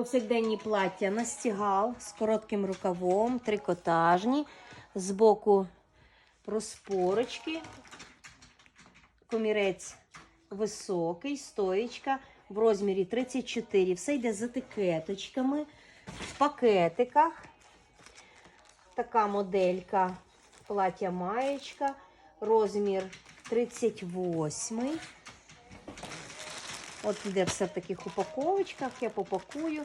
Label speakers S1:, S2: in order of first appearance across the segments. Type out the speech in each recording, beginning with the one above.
S1: Повсякденні плаття настігал з коротким рукавом, трикотажні, збоку розпорочки, комірець високий, стоєчка в розмірі 34. Все йде з етикеточками, в пакетиках. Така моделька плаття маєчка, розмір 38. От іде все в таких упаковочках. Я попакую.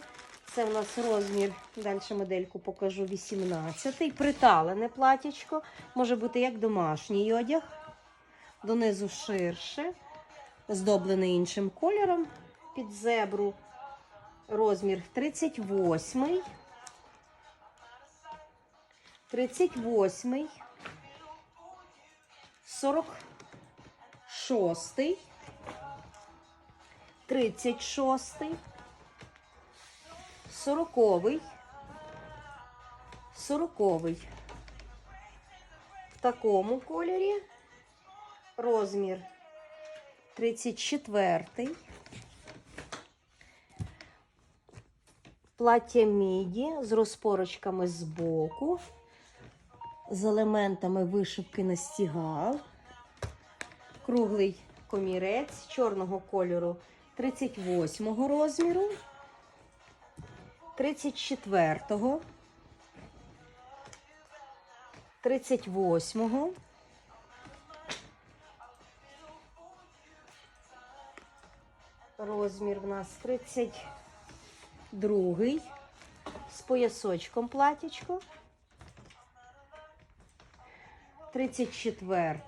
S1: Це у нас розмір, далі модельку покажу 18. Приталене платячко. Може бути як домашній одяг. Донизу ширше, здоблений іншим кольором. Під зебру розмір 38. 38. 46. 36, 40, 40. В такому кольорі розмір 34. Плаття міді з розпорочками збоку, з елементами вишивки на стігал, круглий комірець чорного кольору 38 розміру, 34, 38, розмір в нас 32 з поясочком платічко, 34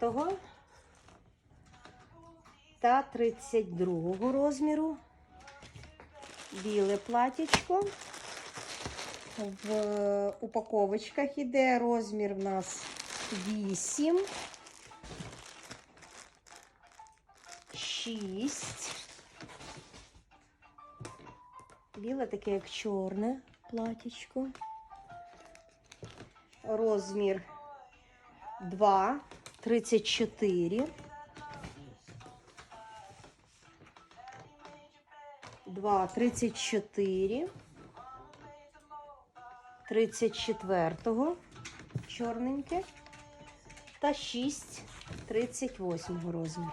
S1: та 32 розміру. Біле платічко. В упаковочках іде розмір в нас 8, 6. Біле таке, як чорне платічко. Розмір 2, 34. 2, 34, 34 чорненьке. Та 6 38 розміру.